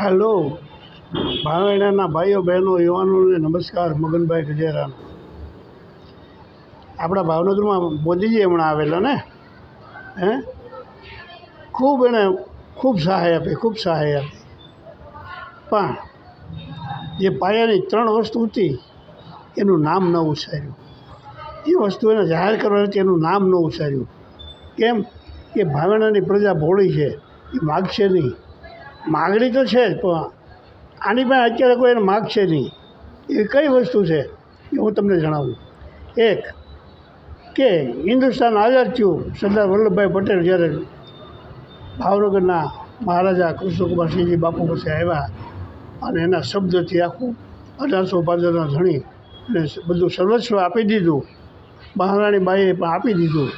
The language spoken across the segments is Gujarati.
હેલો ભાવેણાના ભાઈઓ, બહેનો, યુવાનોને નમસ્કાર, મગનભાઈ ગજેરાનો. આપણા ભાવનગરમાં મોદીજી હમણાં આવેલા ને? હે? ખૂબ એણે ખૂબ સહાય આપી, ખૂબ સહાય આપી. પણ જે પાયાની ત્રણ વસ્તુ હતી, એનું નામ ન ઉછાર્યું. એ વસ્તુ એને જાહેર કરવાની એનું નામ ન ઉછાર્યું. કેમ? કે ભાવેણાની પ્રજા ભોળી છે, એ માગશે નહીં. માગણી તો છે જ, પણ આની પણ અત્યારે કોઈ એને માગશે નહીં. એ કઈ વસ્તુ છે એ હું તમને જણાવું. એક, કે હિન્દુસ્તાન આઝાદ થયું, સરદાર વલ્લભભાઈ પટેલ જ્યારે ભાવનગરના મહારાજા કૃષ્ણકુમારસિંહજી બાપુ પાસે આવ્યા અને એના શબ્દથી આખું અઢારસો પાંચના ધણી અને બધું સર્વસ્વ આપી દીધું. મહારાણી બાઈએ પણ આપી દીધું.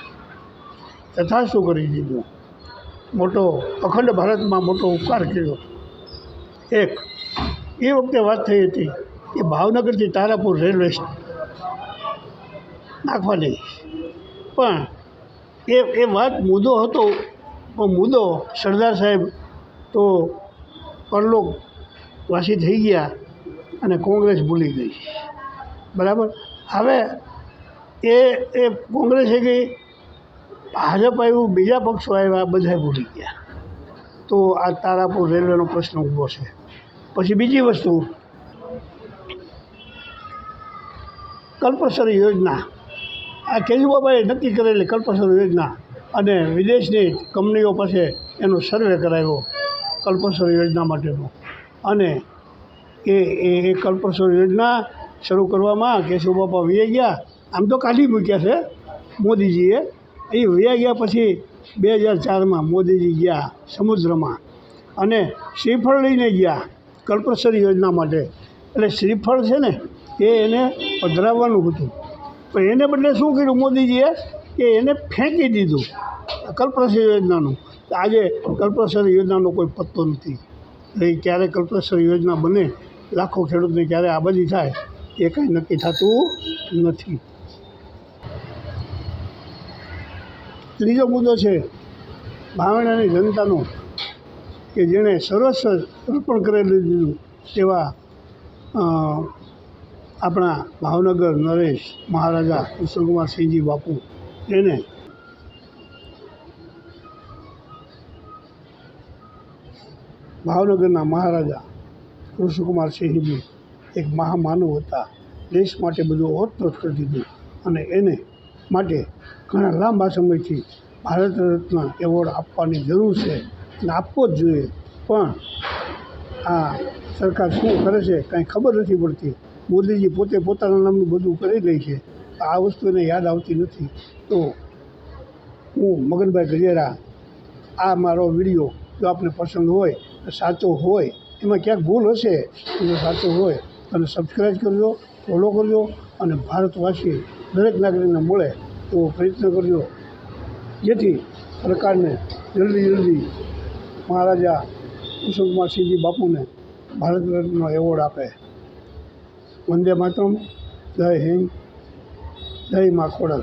તથાસ્તુ કરી દીધું? મોટો અખંડ ભારતમાં મોટો ઉપકાર કર્યો. એક, એ વખતે વાત થઈ હતી કે ભાવનગરથી તારાપુર રેલવે નાખવાની પણ એ એ વાત મુદ્દો હતો, પણ મુદ્દો સરદાર સાહેબ તો પરલોક વાસી થઈ ગયા અને કોંગ્રેસ ભૂલી ગઈ. બરાબર? હવે એ એ કોંગ્રેસે ગઈ ભાજપ આવ્યું, બીજા પક્ષો આવ્યા બધા ભૂલી ગયા. તો આ તારાપુર રેલવેનો પ્રશ્ન ઊભો છે. પછી બીજી વસ્તુ કલ્પસર યોજના. આ કેજુબાબાએ નક્કી કરેલી કલ્પસર યોજના અને વિદેશની કંપનીઓ પાસે એનો સર્વે કરાવ્યો કલ્પસર યોજના માટેનો. અને એ એ કલ્પસરી યોજના શરૂ કરવામાં કેશુબાપા વીએ ગયા. આમ તો કાઢી મૂક્યા છે મોદીજીએ. એ વયા ગયા પછી બે હજાર ચારમાં મોદીજી ગયા સમુદ્રમાં અને શ્રીફળ લઈને ગયા કલ્પસરી યોજના માટે. એટલે શ્રીફળ છે ને, એ એને પધરાવવાનું હતું. પણ એને બદલે શું કર્યું મોદીજીએ? કે એને ફેંકી દીધું કલ્પસરી યોજનાનું. આજે કલ્પસરી યોજનાનો કોઈ પત્તો નથી. એટલે ક્યારે કલ્પસરી યોજના બને, લાખો ખેડૂતને ક્યારે આબાદી થાય, એ કંઈ નક્કી થતું નથી. ત્રીજો મુદ્દો છે ભાવેણાની જનતાનો કે જેણે સર્વસ્વ અર્પણ કરેલું દીધું એવા આપણા ભાવનગર નરેશ મહારાજા કૃષ્ણકુમારસિંહજી બાપુ એને ભાવનગરના મહારાજા કૃષ્ણકુમારસિંહજી એક મહામાનવ હતા. દેશ માટે બધું ઓતપ્રોત કરી દીધું અને એને માટે ઘણા લાંબા સમયથી ભારત રત્ન એવોર્ડ આપવાની જરૂર છે અને આપવો જ જોઈએ. પણ આ સરકાર શું કરે છે કાંઈ ખબર નથી પડતી. મોદીજી પોતે પોતાના નામનું બધું કરી લે છે. આ વસ્તુને યાદ આવતી નથી. તો હું મગનભાઈ ગજેરા, આ મારો વીડિયો જો આપને પસંદ હોય સાચો હોય, એમાં ક્યાંક ભૂલ હશે જો સાચો હોય. અને સબસ્ક્રાઈબ કરજો ફોલો કરજો અને ભારતવાસી દરેક નાગરિકને મળે એવો પ્રયત્ન કરજો જેથી સરકારને જલ્દી જલ્દી મહારાજા કુસુમકુમારસિંહજી બાપુને ભારત રત્નનો એવોર્ડ આપે. વંદે માતરમ. જય હિન્દ. જય મા ખોડલ.